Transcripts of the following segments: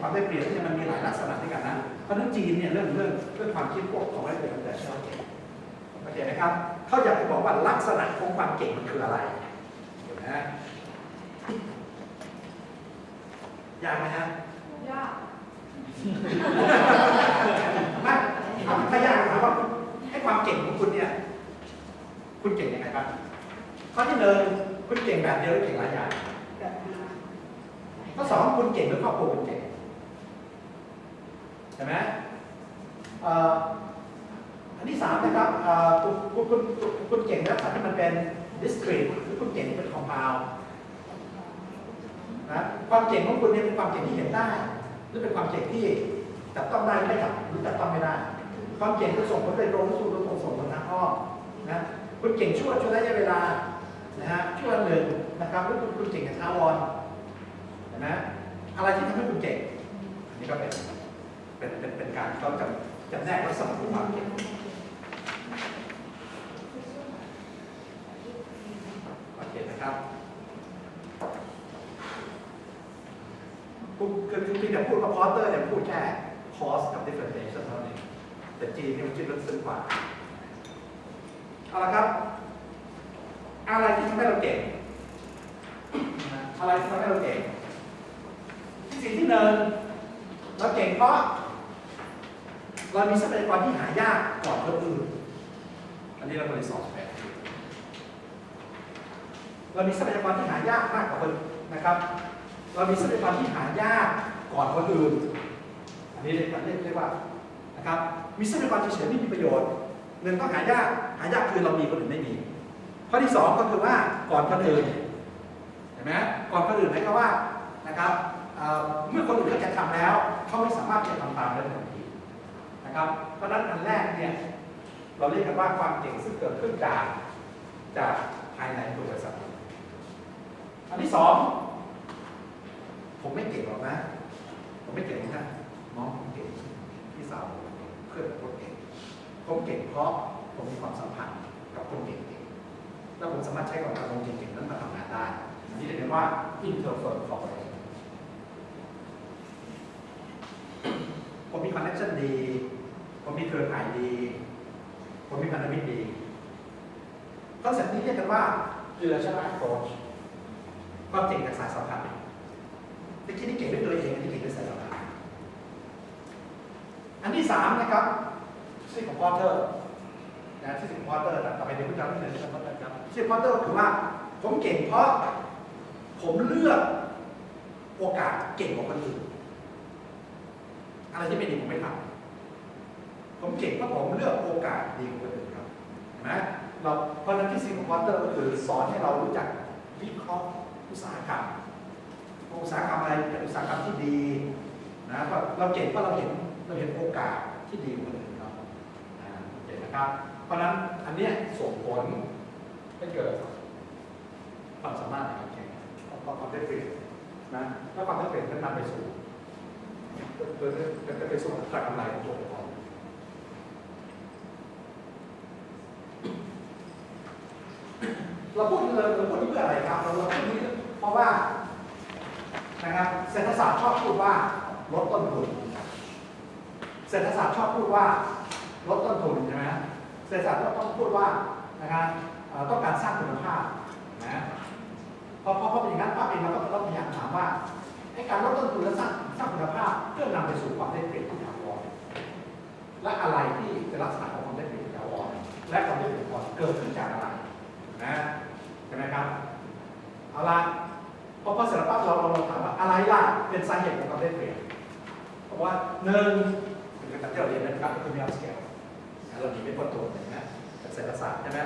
ความได้เปรียบเนี่ยมันมีหลายลักษณะด้วยกันนะ เพราะนั้นจีนเนี่ยเรื่องเรื่องเรื่องความคิดพวกของได้เปรียบมันจะชอบเก่งโอเคไหมครับเขาอยากจะบอกว่าลักษณะของความเก่งมันคืออะไรเห็นไหมฮะยากไหมฮะยากไม่ถ้าถ้ายากถามว่าให้ความเก่งของคุณเนี่ย คุณเก่งยังไงบ้างข้อที่หนึ่งคุณเก่งแบบเดียวหรือเก่งหลายอย่างแบบนี้ข้อสองคุณเก่งหรือครอบครัวคุณเก่ง ช่ไหมอ่ออันที่สามนะครับอ่อคุณคุณคุณคุณเก่งแล้วที่มันเป็น discrete หรือคุณเก่งที่เป็น compound นะความเก่งของคุณเนี่ยเป็นความเก่งที่เห็นได้ หรือเป็นความเก่งที่จับต้องได้ไม่จับหรือจับต้องไม่ได้ ความเก่งจะส่งผลโดยตรงหรือส่งผลส่งผลทางอ้อมนะคุณเก่งช่วยช่วยระยะเวลานะฮะช่วยหนึ่งนะครับหรือคุณคุณเก่งกับท้าวรเห็นไหมอะไรที่ทำให้คุณเก่งอันนี้ก็เป็นเป็น เราจำจำแนกลักษณะของความเก่งโอเคนะครับคุณคือคือที่จะพูดว่าพอเตอร์เนี่ยพูดแค่ cause กับ differentiation เท่านั้นเองแต่จีนเนี่ยมันคิดลึกซึ้งกว่าเอาละครับ อะไรที่ทำให้เราเก่งอะไรที่ทำให้เราเก่งสิ่งที่หนึ่งเราเก่งเพราะ เรามีทรัพยากรที่หายากก่อนคนอื่น อันนี้เราบริสอบแปดเรามีทรัพยากรที่หายากมากกว่าคนนะครับ เรามีทรัพยากรที่หายากก่อนคนอื่น อันนี้เรียกว่าเรียกเรียกว่านะครับ มีทรัพยากรเฉยๆไม่มีประโยชน์เงินต้องหายาก หายากคือเรามีคนอื่นไม่มี ข้อที่สองก็คือว่าก่อนคนอื่น เห็นไหมก่อนคนอื่นหมายความว่านะครับเอ่อเมื่อคนอื่นเขาจะทำแล้ว เขาไม่สามารถที่จะทำตามได้ทันที นะครับ เพราะฉะนั้นอันแรกเนี่ยเราเรียกกันว่าความเก่งซึ่งเกิดขึ้นจากจากภายในตัวบริษัทอันที่สองผมไม่เก่งหรอกนะ ผมไม่เก่งนะน้องผมเก่งพี่สาวผมเก่งเพื่อนผมเก่งผมเก่งเพราะผมมีความสัมพันธ์กับคนเก่งๆแล้วผมสามารถใช้ความอารมณ์เก่งๆนั้นมาทำงานได้อันนี้เรียกว่า introvert cooperation ผมมีคอนเนคชั่นดี ผมมีเครือข่ายดี ผมมีพันธมิตรดีคอนเซ็ปต์นี้เรียกกันว่า relational approach ความเก่งจากสายสัมพันธ์ตะกี้นี่เก่งด้วยตัวเองอันนี้เก่งด้วยสายสัมพันธ์อันที่สามนะครับสิ่งของพอเตอร์นะที่สิงพอเตอร์ต่อไปเดี๋ยวคุณจำที่ไหนนะครับที่พอเตอร์คือว่าผมเก่งเพราะผมเลือกโอกาสเก่งกว่าคนอื่นอะไรที่ไม่ดีผมไม่ทำ ผมเก่งเพราะผมเลือกโอกาสดีกว่าคนอื่นครับนไหมเราเพราะนั้นที่สิงพอเตอร์ก็คือสอนให้เรารู้จักวิเคราะห์อุตสาหกรรมอุตสาหกรรมอะไรเป็นอุตสาหกรรมที่ดีนะเพราะเราเก่งเพราะเราเห็นเราเห็นโอกาสที่ดีกว่าคนอื่นครับอ่าโอเคนะครับ เพราะนั้นอันนี้ส่งผลให้เกิดความสามารถในการแข่งความความได้เปรียบนะแล้วความได้เปรียบนั้นนำไปสู่โดยจะไปสู่การกำไรของตัวองค์กร เราพูดเราเราพูดนี้เพื่ออะไรครับเราเราพูดนี้เพราะว่านะครับเศรษฐศาสตร์ชอบพูดว่าลดต้นทุนเศรษฐศาสตร์ชอบพูดว่าลดต้นทุนใช่ไหมเศรษฐศาสตร์ก็ต้องพูดว่านะครับต้องการสร้างคุณภาพนะพอพอพอเป็นอย่างนั้นปั๊บเองเราก็ต้องพยายามถามว่าไอ้การลดต้นทุนและสร้างสร้างคุณภาพเพื่อนำไปสู่ความได้เปรียบที่ถาวรและอะไรที่เป็นลักษณะ หนึ่งเป็นการที่เราเรียนนะครับก็คือมีอัพสเกลเราหนีไม่พ้นตัวนไหมเศรษฐศาสตร์ใช่ไหม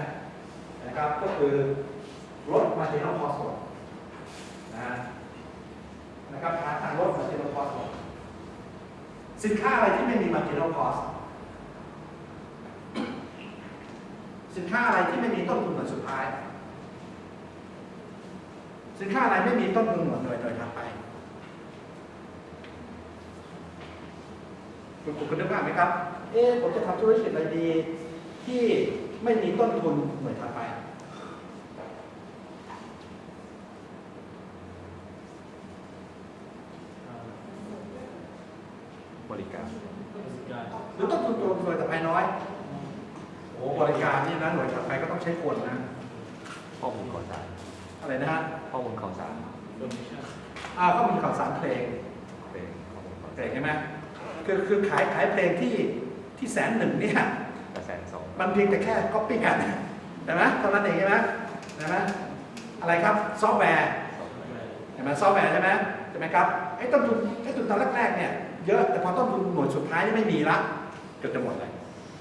นะครับก็คือลด marginal cost ลงนะฮะนะครับหาทางลด marginal cost ลงสินค้าอะไรที่ไม่มี marginal cost สินค้าอะไรที่ไม่มีต้นทุนเหมือนสุดท้าย สินค้าอะไรไม่มีต้นทุนเหมือนโดยโดยทางไป คุณคุณคุณนึกภาพไหมครับ เอ๊ะผมจะทำธุรกิจอะไรดีที่ไม่มีต้นทุนเหมือนทางไปนบริการหรือต้นทุนตัวหน่วยถัดไปน้อย โอ้บริการนี่นะหน่วยถัดไปก็ต้องใช้คนนะข้อมูลข่าวสารอะไรนะฮะข้อมูลข่าวสารอ่าข้อมูลข่าวสารเพลงเป็นข้อมูลข่าวเพสาลรงใช่ไหม คือคือขายขายเพลงที่ที่แสนหนึ่งเนี่ยกระแสนสองมันเพียงแต่แค่ก๊อปปี้กันใช่ไหมเท่านั้นเองใช่ไหมใช่ไหมอะไรครับซอฟต์แวร์เห็นไหมซอฟต์แวร์ใช่ไหมใช่ไหมครับไอ้ต้นทุนไอ้ต้นทุนตอนแรกๆเนี่ยเยอะแต่พอต้นทุนหน่วยสุดท้ายนี่ไม่มีละเกือบจะหมดเลย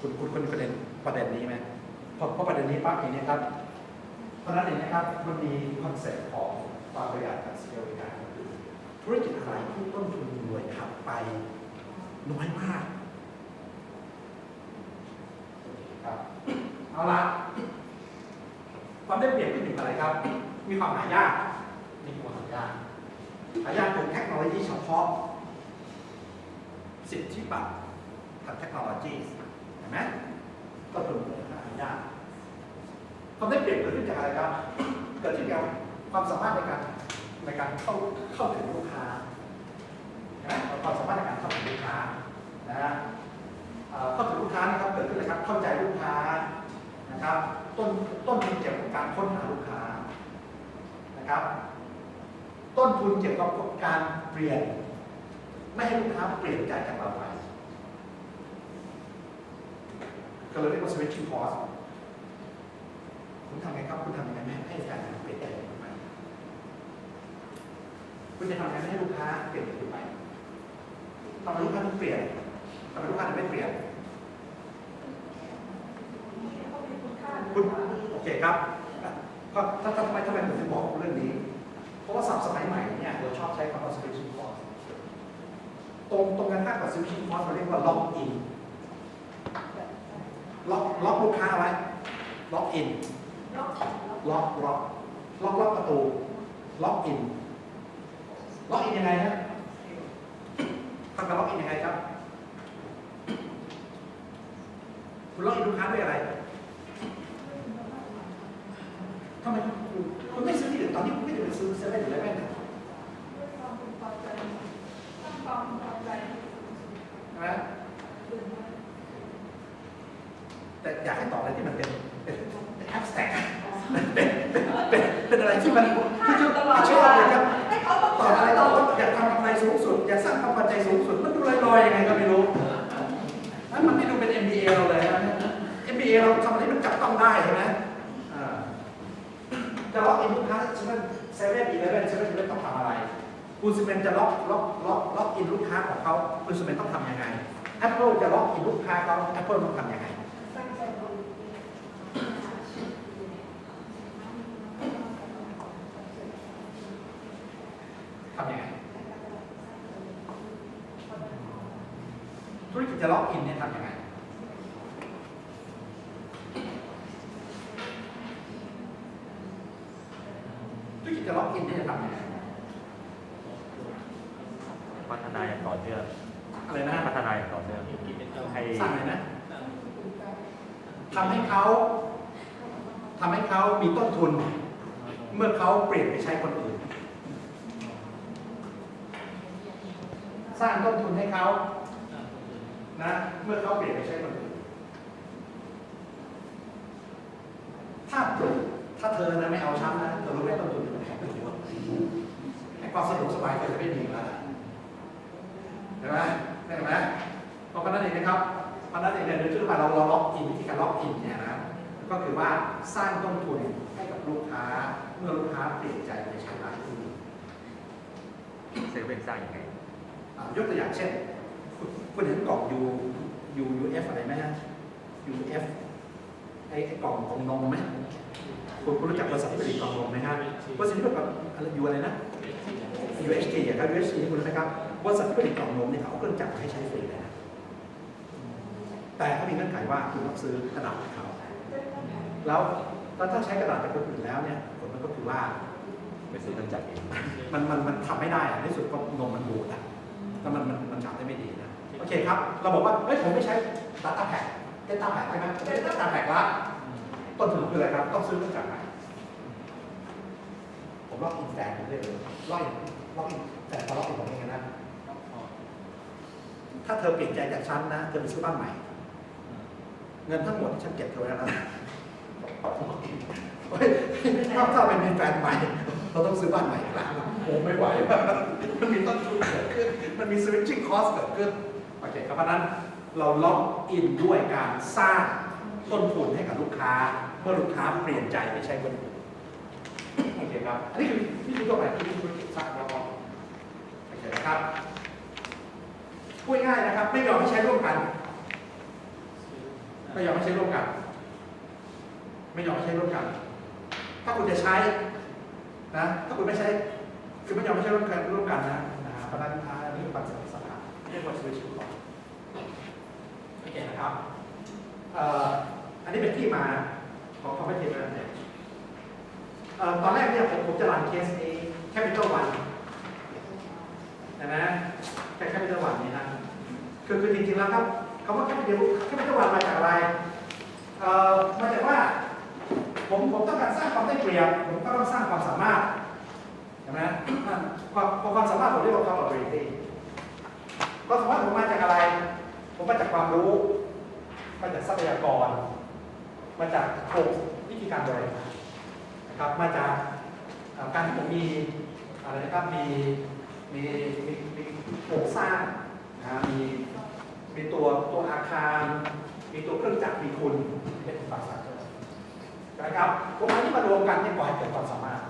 คุณคุณคุณมีประเด็นประเด็นนี้ไหมเพราะเพราะประเด็นนี้ปั๊บเองเนี่ยครับเพราะฉะนั้นเองนะครับมันมีคอนเซ็ปต์ของความประหยัดกับสเกลการก็คือธุรกิจอะไรที่ต้นทุนหน่วยถัดไป น้อยมากครับเอาละความได้เปรียบที่หนึ่งอะไรครับ มีความหายาก มีความหายากหายากเป็นเทคโนโลยีเฉพาะ สิทธิบัตรทางเทคโนโลยีเห็นไหมก็เป็นมูลค่าหายากความได้เปรียบเกิดขึ้นจากอะไรครับ เกิดขึ้นจากความสามารถในการในการเข้าเข้าถึงลูกค้าเห็นไหมความสามารถใน นะฮะเข้าถึงลูกค้านะครับเกิดขึ้นเลยครับ เข้าใจลูกค้านะครับ ต้นต้นทุนเกี่ยวกับการค้นหาลูกค้านะครับ ต้นทุนเกี่ยวกับการเปลี่ยน ไม่ให้ลูกค้าเปลี่ยนใจจากเราไปก็เลยเรียกว่า switching cost คุณทำไงครับ คุณทำยังไงไม่ให้การเปลี่ยนใจไป คุณจะทำยังไงไม่ให้ลูกค้าเปลี่ยนจไปทำไมลูกค้าถึงเปลี่ยน ทำไมลูกค้าถึงไม่เปลี่ยนคุณโอเคครับก็ถ้าทำไมทำไมผมถึงบอกเรื่องนี้ เพราะว่าศัพท์สมัยใหม่เนี่ยเราชอบใช้คำว่า switching cost ตรงตรงกันข้ามกับ switching cost เราเรียกว่า lock in ล็อกล็อกลูกค้าไว้ lock in ล็อกล็อกล็อกล็อกประตู lock in ล็อก in ยังไงฮะทำกับ lock in ยังไงครับ คุณล็อกอินลูกค้าด้วยอะไรทำไมคุณคุณไม่ซื้อที่อื่นตอนนี้คุณไม่ได้ไปซื้อเซเว่นหรืออะไรแม่นใช่ไหมแต่อยากให้ตอบอะไรที่มันเป็นเป็นเป็น abstract เป็นเป็นเป็นเป็นอะไรที่มันที่ชอบที่ชอบเลยครับตอบอะไรตอบว่าอยากทำกำไรสูงสุดอยากสร้างความพอใจสูงสุดมันดูลอยๆยังไงก็ไม่รู้นั่นมันไม่ดูเป็น MBA เราเลยนะ MBA เราทำอะไรที่มันจับต้องได้ใช่ไหมอ่าจะล็อกอินลูกค้าเซเว่นเซเว่นอีเลฟเว่นเซเว่นอีเลฟต้องทำอะไรคุณซีเมนจะล็อกล็อกล็อกล็อกอินลูกค้าของเขาคุณซีเมนต้องทำยังไง Apple จะล็อกอินลูกค้าเขา Apple ต้องทำยังไงทำยังไงธุรกิจจะล็อกอินเนี่ยทำยังไง ธุรกิจจะล็อกอินเนี่ยจะทำยังไง พัฒนาอย่างต่อเนื่อง อะไรนะ พัฒนาอย่างต่อเนื่องให้ สั่งเลยนะทำให้เขา ทำให้เขามีต้นทุน เมื่อเขาเปลี่ยนไปใช้คนอื่น สร้างต้นทุนให้เขานะ เมื่อเขาเปลี่ยนไปใช้คนอื่น ถ้าถ้าเธอนะไม่เอาชั้นนะเธอรู้ไหมต้นทุนมันแพงขึ้นเยอะไอ้ความสะดวกสบายเธอจะไม่มีแล้วเห็นไหมเห็นไหมเพราะฉะนั้นเองนะครับเพราะฉะนั้นเองเนี่ยโดยทั่วไปเราเราล็อกอินวิธีการล็อกอินเนี่ยนะ ก็คือว่าสร้างต้นทุนให้กับลูกค้าเมื่อลูกค้าเปลี่ยนใจไปใช้ร้านอื่นเซเว่นสร้างยังไงอ่ายกตัวอย่างเช่นคุณคุณเห็นกล่อง U U U F อะไรไหมฮะ U F ไอ้ไอ้กล่องของนมไหมคุณคุณรู้จักบริษัทที่ผลิตกล่องนมไหมฮะบริษัทที่ผลิตกล่องอะไร U อะไรนะ UHT อะครับ UHT นี่คุณรู้ไหมครับบริษัทที่ผลิตกล่องนมเนี่ยเขาเอาเครื่องจักรมาให้ใช้ฟรีเลยนะแต่เขามีเงื่อนไขว่าคุณต้องซื้อกระดาษจากเขา แล้วแล้วถ้าใช้กระดาษจากคนอื่นแล้วเนี่ยผลมันก็คือว่า ไปซื้อเครื่องจักรเองมันมันมันทำไม่ได้อะในที่สุดก็นมมันบูดอะแล้วมันมันมันทำได้ไม่ดีนะโอเคครับ เราบอกว่าเฮ้ยผมไม่ใช้ Data Pack Data Pack ใช่ไหมไม่ใช้ Data Pack ละต้นทุนคืออะไรครับ ต้องซื้อเครื่องจักรใหม่ผมล็อกอินแฟนผมได้เลยล็อกอินล็อกอินแต่พอล็อกอินผมเองนะ ถ้าเธอเปลี่ยนใจจากฉันนะ เธอไปซื้อบ้านใหม่ เงินทั้งหมดที่ฉันเก็บเธอไว้แล้วนะเฮ้ย ถ้าถ้าเป็นมีแฟนใหม่ เราต้องซื้อบ้านใหม่อีกแล้วโอ้ไม่ไหว มันมีต้นทุนเกิดขึ้น มันมี switching cost เกิดขึ้น โอเคครับเพราะนั้นเราล็อกอินด้วยการสร้างต้นทุนให้กับลูกค้า เมื่อลูกค้าเปลี่ยนใจไปใช้บริการโอเคครับ อันนี้คือวิธีตัวแบบที่ธุรกิจสร้างแล้วก็โอเคนะครับพูดง่ายๆนะครับ ไม่ยอมให้ใช้ร่วมกัน ไม่ยอมให้ใช้ร่วมกัน ไม่ยอมใช้ร่วมกัน ถ้าคุณจะใช้นะ ถ้าคุณไม่ใช้คือไม่ยอมให้ใช้ร่วมกันร่วมกันนะนะครับเพราะนั้นอันนี้ปัจจัยสำคัญเรียกว่า switch ของโอเคนะครับอันนี้เป็นที่มาของ competitive advantage เอ่อตอนแรกเนี่ยผมผมจะรันเคสนี้ capital one นะแค่ capital one นี่นะคือคือจริงๆแล้วครับคำว่า capital capital one มาจากอะไรเอ่อมาจากว่า ผมผมต้องการสร้างความได้เปรียบ ผมก็ต้องสร้างความสามารถใช่ไหมความความสามารถผมเรียกว่า capability ความสามารถผมมาจากอะไร ผมมาจากความรู้ มาจากทรัพยากร มาจากโครงวิธีการบริหารนะครับ มาจากการที่ผมมีอะไรนะครับมีมีมีมีโครงสร้างนะมีมีตัวตัวอาคาร มีตัวเครื่องจักรมีคุณเป็นฝั่งสัตว์ นะครับผมอันนี้มารวมกันเนี่ยก่อให้เกิดความสามารถ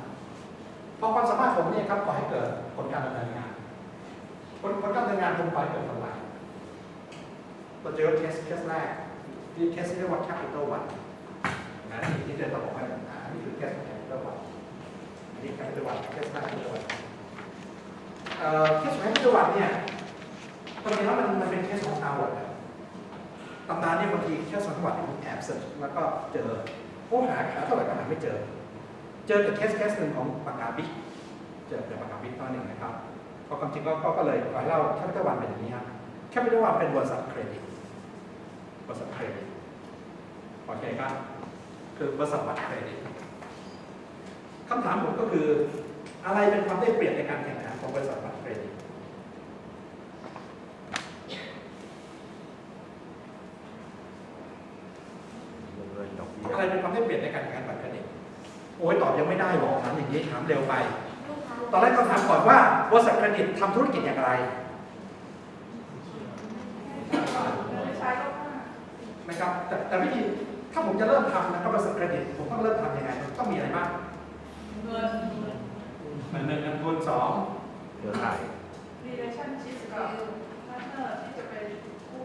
พราะความสามารถผมเนี่ยครับก่อให้เกิดผลการดำเนินงาน ผลผลการดำเนินงานผมก่อให้เกิดกำไรเราเจอเคสเคสแรกที่เคสเรียกว่า capital one นะที่เจอต้องบอกว่าอ่านี่คือเคส capital one อันนี้ capital one เคสแรก capital one เอ่อเคส capital one เนี่ยตอนนี้แล้วมันมันเป็นเคสของ Harvard นะตำนานเนี่ยบางทีเคสอง Harvard ผมแอบเสิร์ชแล้วก็เจอ โอ้หาหาเท่าไหร่ก็หาไม่เจอ เจอแต่เคสเคสหนึ่งของปากกาบิ๊กเจอแต่ปากกาบิ๊กตอนหนึ่งนะครับพราะความจริงก็ก็ก็เลยขอให้เล่าแคปิตอลวันเป็นอย่างนี้ครับแคปิตอลวันเป็นบริษัทเครดิตบริษัทเครดิตโอเคครับ คือบริษัทบัตรเครดิตคำถามผมก็คืออะไรเป็นความได้เปรียบในการแข่งขันของบริษัทบัตรเครดิต วงเงินดอกเบี้ย อะไรเป็นความได้เปรียบในการแข่งขันบัตรเครดิตโอ้ยตอบยัง ไม่ได้หรอกถามอย่างนี้ถามเร็วไป ตอนแรกต้องถามก่อนว่าบริษัทเครดิตทำธุรกิจอย่างไร นะครับ แต่แต่วิธีถ้าผมจะเริ่มทำนะครับบริษัทเครดิตผมต้องเริ่มทำยังไงต้องมีอะไรบ้างเงินหนึ่งหนึ่งเงินทุนสองเครือข่าย relationship กับพาร์ทเนอร์ที่จะไปกู้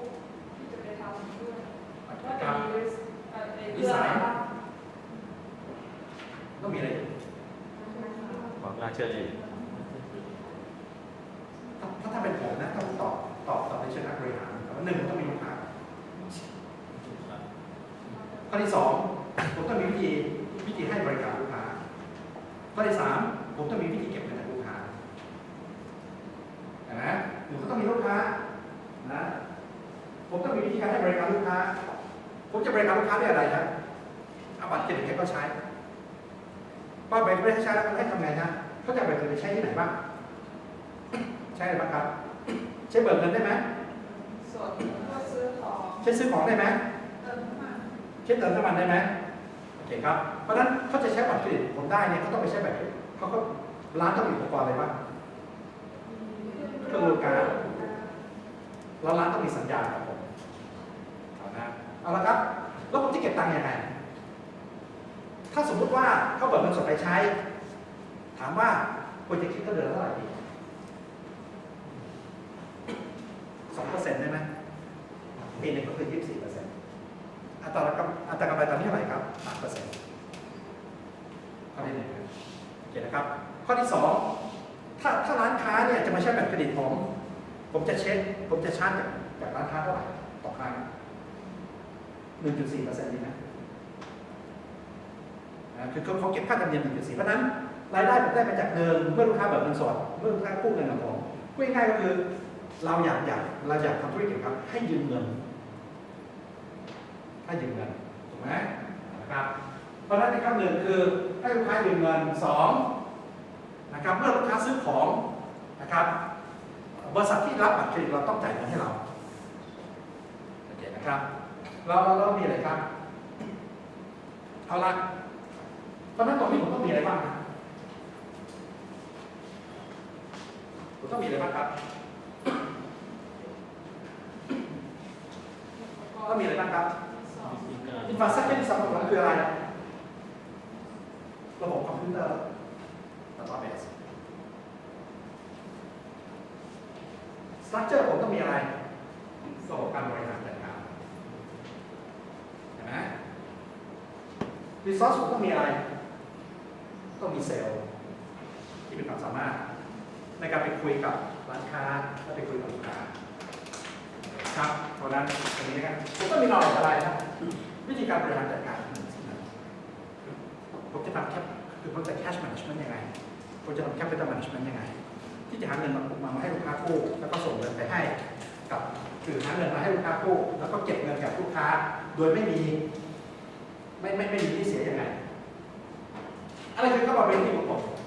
ที่จะไปทำด้วยว่าจะครับมีริสเอ่อในเรื่อะไรบ้างต้องมีอะไรอีกความน่าเชื่อถือถ้าถ้าเป็นผมนะต้องตอบตอบตอบในเชิงนักบริหารหนึ่งต้องมีลูกค้าข้อที่สองผมต้องมีวิธีวิธีให้บริการลูกค้าข้อที่สามผมต้องมีวิธีเก็บเงินจากลูกค้านไหมผมก็ต้องมีลูกค้านะผมต้องมีวิธีการให้บริการลูกค้า ผมจะบริการลูกค้าด้วยอะไรครับเอาบัตรเครดิตให้เขาใช้ พอแบ่งไปให้ใช้แล้วเขาให้ทำไงฮะเขาจะแบ่งเงินไปใช้ที่ไหนบ้าง ใช้อะไรบ้างครับ ใช้เบิกเงินได้ไหมส่วนก็ซื้อของใช้ซื้อของได้ไหมเติมน้ำมันใช้เติมน้ำมันได้ไหมโอเคครับ เพราะฉะนั้นเขาจะใช้บัตรเครดิตผมได้เนี่ยเขาต้องไปใช้บัตรเครดิตเขาก็ร้านต้องมีอุปกรณ์อะไรบ้างเครื่องมือการแล้วร้านต้องมีสัญญาณกับผมเอานะเอาละครับ แล้วผมจะเก็บตังค์ยังไง ถ้าสมมุติว่าเขาเบิกเงินสดไปใช้ ถามว่าควรจะคิดก็เดือนละเท่าไหร่ดีสองเปอร์เซ็นต์ได้ไหมปีหนึ่งก็คือยี่สิบสี่เปอร์เซ็นต์อัตรากำอัตรากำไรตอนนี้เท่าไหร่ครับสามเปอร์เซ็นต์ข้อที่หนึ่งโอเคนะครับ ข้อที่สองถ้าถ้าร้านค้าเนี่ยจะมาใช้แบัตรเครดิตผม ผมจะเช็ค ผมจะชาร์จจากร้านค้าเท่าไหร่ต่อครั้งหนึ่งจุดสี่เปอร์เซ็นต์ดีไหม คือเขาเก็บค่าธรรมเนียมหนึ่งจุดสี่เพราะนั้นรายได้ผมได้มาจากเงินเมื่อลูกค้าเบิกเงินสดเมื่อลูกค้ากู้เงินกับผมพูดง่ายก็คือเราอยากอยากเราอยากทำธุรกิจครับ ให้ยืมเงินให้ยืมเงินถูกไหมนะครับเพราะฉะนั้นในะครับหนึ่งคือให้ลูกค้ายืมเงินสองนะครับเมื่อลูกค้าซื้อของนะครับบริษัทที่รับบัตรเครดิตเราต้องจ่ายเงินให้เราโอเคนะครับเราเราเรามีอะไรครับเอาละ ราะฉะนั้นตรงนี้ผมต้องมีอะไรบ้างผมต้องมีอะไรบ้างครับต้องมีอะไรบ้างครับอินฟาสักเจอร์ที่สำคัญของมันคืออะไร ระบบคอมพิวเตอร์ดัตต้าเบสสตรัคเจอร์ผมต้องมีอะไรระบบการบริหารจัดการเห็นไหมรีซอสผมต้องมีอะไร มีเซลล์ที่มีความสามารถ ในการไปคุยกับร้านค้าและไปคุยกับลูกค้าครับเพราะนั้นตรงนี้นะครับผมต้องมีนออะไรครับวิธีการบริหารจัดการผมจะทำแคปคือผมจะ cash management ยังไงผมจะทำ capital management ยังไง ที่จะหาเงินมามามาให้ลูกค้ากู้แล้วก็ส่งเงินไปให้กับคือหาเงินมาให้ลูกค้ากู้แล้วก็เก็บเงินกับลูกค้า โดยไม่มี ไม่ไม่ไม่มีที่เสียยังไง อะไรคือกระบอกเป็นที่ของผม